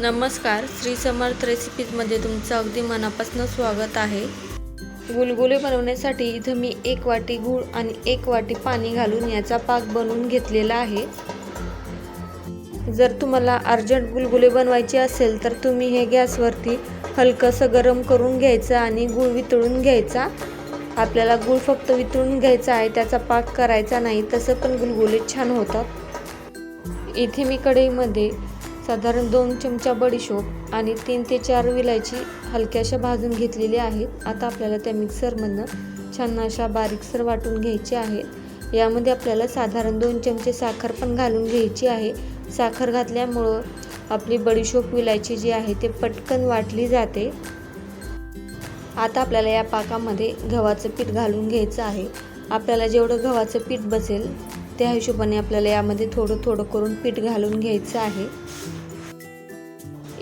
नमस्कार श्री समर्थ रेसिपीजमध्ये तुमचं अगदी मनापासून स्वागत आहे. गुलगुले बनवण्यासाठी इथं मी एक वाटी गूळ आणि एक वाटी पाणी घालून याचा पाक बनवून घेतलेला आहे. जर तुम्हाला अर्जंट गुलगुले बनवायचे असेल तर तुम्ही हे गॅसवरती हलकंसं गरम करून घ्यायचं आणि गूळ वितळून घ्यायचा. आपल्याला गूळ फक्त वितळून घ्यायचा आहे त्याचा पाक करायचा नाही तसं पण गुलगुले छान होतात. इथे मी कढईमध्ये साधारण दोन चमचा बडीशोप आणि तीन ते चार विलायची हलक्याशा भाजून घेतलेली आहेत आता आपल्याला त्या मिक्सरमधनं छान अशा बारीकसर वाटून घ्यायचे आहेत यामध्ये आपल्याला साधारण दोन चमचे साखर पण घालून घ्यायची आहे. साखर घातल्यामुळं आपली बडीशोप विलायची जी आहे ते पटकन वाटली जाते. आता आपल्याला या पाकामध्ये गव्हाचं पीठ घालून घ्यायचं आहे. आपल्याला जेवढं गव्हाचं पीठ बसेल त्या हिशोबाने आपल्याला यामध्ये थोडं थोडं करून पीठ घालून घ्यायचं आहे.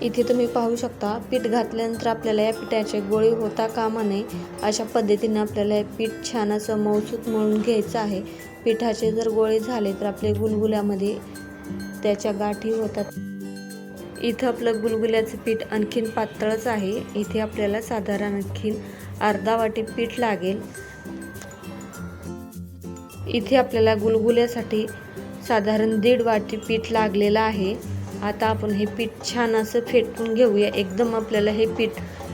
इथे तुम्ही पाहू शकता पीठ घातल्यानंतर आपल्याला या पिठाचे गोळे होता कामा नये अशा पद्धतीने आपल्याला हे पीठ छान असं मौसूत मळून घ्यायचं आहे. पिठाचे जर गोळे झाले तर आपले गुलगुल्यामध्ये त्याच्या गाठी होतात. इथं आपलं गुलगुल्याचं पीठ आणखीन पातळच आहे. इथे आपल्याला साधारण आणखीन अर्धा वाटी पीठ लागेल. इथे आपल्याला गुलगुल्यासाठी साधारण दीड वाटी पीठ लागलेलं आहे. आता आपण हे पीठ छान असं फेटून घेऊया. एकदम आपल्याला हे पीठ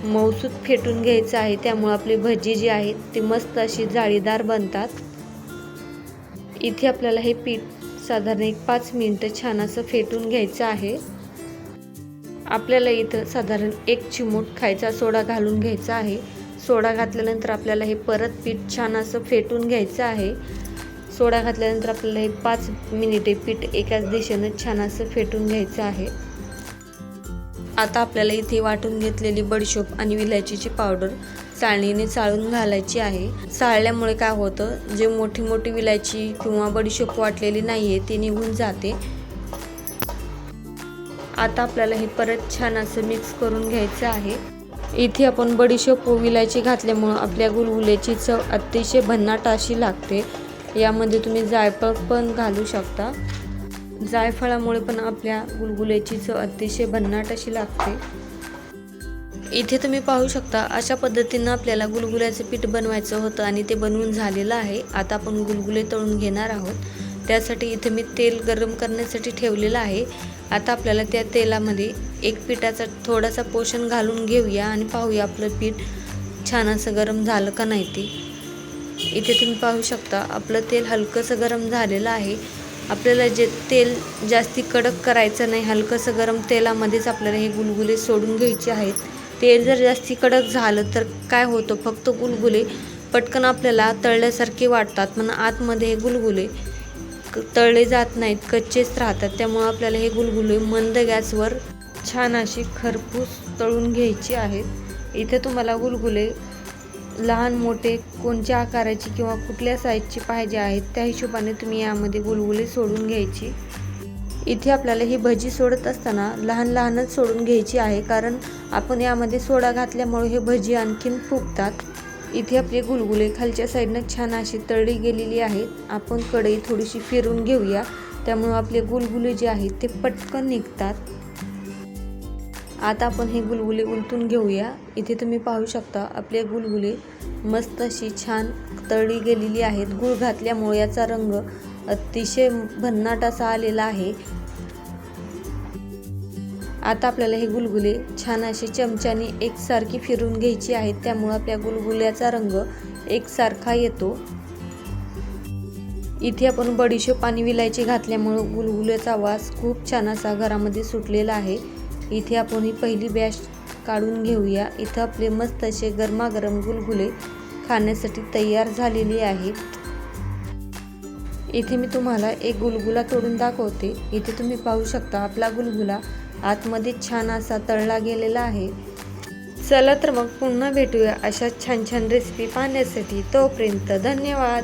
मौसूत फेटून घ्यायचं आहे. त्यामुळे आपली भजी जी आहे ती मस्त अशी जाळीदार बनतात. इथे आपल्याला हे पीठ साधारण एक पाच मिनटं छान असं फेटून घ्यायचं आहे. आपल्याला इथं साधारण एक चिमूट खायचा सोडा घालून घ्यायचा आहे. सोडा घातल्यानंतर आपल्याला हे परत पीठ छान असं फेटून घ्यायचं आहे. सोडा घातल्यानंतर आपल्याला हे पाच मिनिटे पीठ एकाच दिशेनं छान असं फेटून घ्यायचं आहे. आता आपल्याला इथे वाटून घेतलेली बडीशोप आणि विलायचीची पावडर चाळणीने चाळून घालायची आहे. चाळल्यामुळे काय होतं जे मोठी मोठी विलायची किंवा बडीशोप वाटलेली नाही आहे ती निघून जाते. आता आपल्याला हे परत छान असं मिक्स करून घ्यायचं आहे. इथे आपण बडीशोप विलायची घातल्यामुळं आपल्या गुलगुल्याची चव अतिशय भन्नाट अशी लागते. यामध्ये तुम्ही जायफळ पण घालू शकता. जायफळामुळे पण आपल्या गुलगुल्याची चव अतिशय भन्नाट अशी लागते. इथे तुम्ही पाहू शकता अशा पद्धतीनं आपल्याला गुलगुल्याचं पीठ बनवायचं होतं आणि ते बनवून झालेलं आहे. आता आपण गुलगुले तळून घेणार आहोत. त्यासाठी इथे मी तेल गरम करण्यासाठी ठेवलेलं आहे. आता आपल्याला त्या तेलामध्ये एक पिठाचा थोडासा पोषण घालून घेऊया आणि पाहूया आपलं पीठ छान असं गरम झालं का नाही ते. इथे तुम्ही पाहू शकता आपलं तेल हलकंसं गरम झालेलं आहे. आपल्याला जे तेल जास्ती कडक करायचं नाही हलकंसं गरम तेलामध्येच आपल्याला हे गुलगुले सोडून घ्यायचे आहेत. तेल जर जास्ती कडक झालं तर काय होतं? फक्त गुलगुले पटकन आपल्याला तळल्यासारखे वाटतात पण आतमध्ये हे गुलगुले तळले जात नाहीत कच्चेच राहतात. त्यामुळं आपल्याला हे गुलगुले मंद गॅसवर छान अशी खरपूस तळून घ्यायची आहेत. इथे तुम्हाला गुलगुले लहान मोठे कोणत्या आकाराची किंवा कुठल्या साईजची पाहिजे आहेत त्या हिशोबाने तुम्ही यामध्ये गुलगुले सोडून घ्यायची. इथे आपल्याला ही भजी सोडत असताना लहान लहानच सोडून घ्यायची आहे कारण आपण यामध्ये सोडा घातल्यामुळे हे भजी आणखीन फुगतात. इथे आपले गुलगुले खालच्या साईडनं छान अशी तळली गेलेली आहेत. आपण कढई थोडीशी फिरून घेऊया. त्यामुळे आपले गुलगुले जे आहेत ते पटकन निघतात. आता आपण हे गुलगुले उलटून घेऊया. इथे तुम्ही पाहू शकता आपले गुलगुले मस्त अशी छान तळली गेलेली आहेत. गुळ घातल्यामुळे याचा रंग अतिशय भन्नाट असा आलेला आहे. आता आपल्याला हे गुलगुले छान अशी चमच्याने एकसारखी फिरून घ्यायची आहेत. त्यामुळे आपल्या गुलगुल्याचा रंग एकसारखा येतो. इथे आपण बडीशेप आणि विलायची घातल्यामुळं गुलगुल्याचा वास खूप छान असा घरामध्ये सुटलेला आहे. इथे आपण ही पहिली बॅच काढून घेऊया. इथं आपले मस्त असे गरमागरम गुलगुले खाण्यासाठी तयार झालेली आहेत. इथे मी तुम्हाला एक गुलगुला तोडून दाखवते. इथे तुम्ही पाहू शकता आपला गुलगुला आतमध्ये छान असा तळला गेलेला आहे. चला तर मग पुन्हा भेटूया अशा छान छान रेसिपी पाहण्यासाठी. तोपर्यंत धन्यवाद.